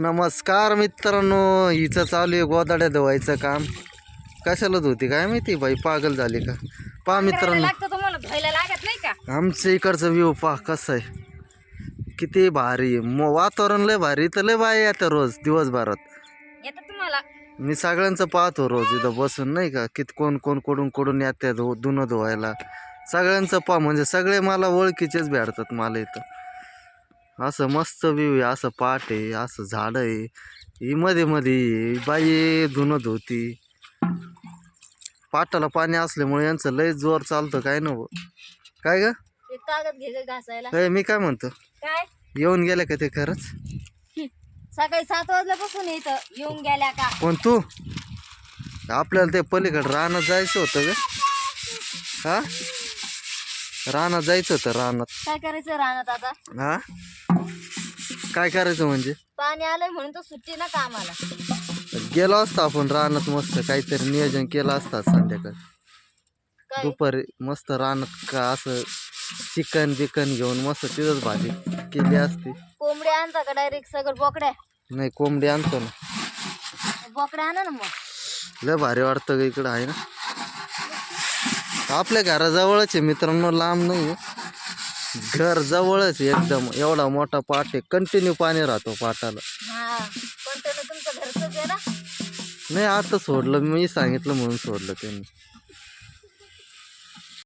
नमस्कार मित्रांनो हिचं चालू आहे गोदाड्या धुवायचं काम. कशाला धुती? काय माहिती बाई पागल झाली का? पहा मित्रांनो. लागतं तुम्हाला धुवायला लागत नाही का? आमच्या इकडचं व्ह्यू पहा कसं आहे. किती भारी आहे. म वातावरण लय भारी तर लय बाई येतं रोज दिवसभरात. येतं तुम्हाला? मी सगळ्यांचं पाहतो रोज इथं बसून नाही का? किती कोण कोण कोडून कोडून येतात धु धुणं धुवायला. सगळ्यांचं पा म्हणजे सगळे मला ओळखीचेच भेटतात मला इथं. असं मस्त व्ह्यू आहे असं पाट आहे असं झाडं आहे. ही मध्ये मध्ये. बाई धुणं धुती. पाटाला पाणी असल्यामुळे यांचं लय जोर चालतं काय नव काय ग? एक कागद घे गं घासायला मी काय म्हणतो? काय? येऊन गेल्या का ते खरंच? सकाळी सात वाजल्यापासून इथं येऊन गेल्या का? कोण तू? आपल्याला ते पलीकडे रानात जायचं होतं ग. हा? रानात जायचं होतं रानात. काय करायचं रानात आता? हा? काय करायचं म्हणजे? पाणी आलंय म्हणून तो सुट्टी ना कामाला. गेलो असतो आपण रानात मस्त काहीतरी नियोजन केलं असतं संध्याकाळी. काय? दुपारी मस्त रानात का असं चिकन बिकन घेऊन मस्त तिथंच भाजी केली असती. कोंबड्या आणता का डायरेक्ट सगळं बोकड्या? नाही कोंबडी आणतो ना. बोकड्या आणा ना मग. लय भारी वाटतं ग इकडं आहे ना. आपल्या घराजवळच आहे मित्रांनो लांब नाही घर जवळच आहे एकदम. एवढा मोठा पाट आहे. कंटिन्यू पाणी राहतो पाटाला. हा. नाही आता सोडलं. मी सांगितलं म्हणून सोडलं त्यांनी.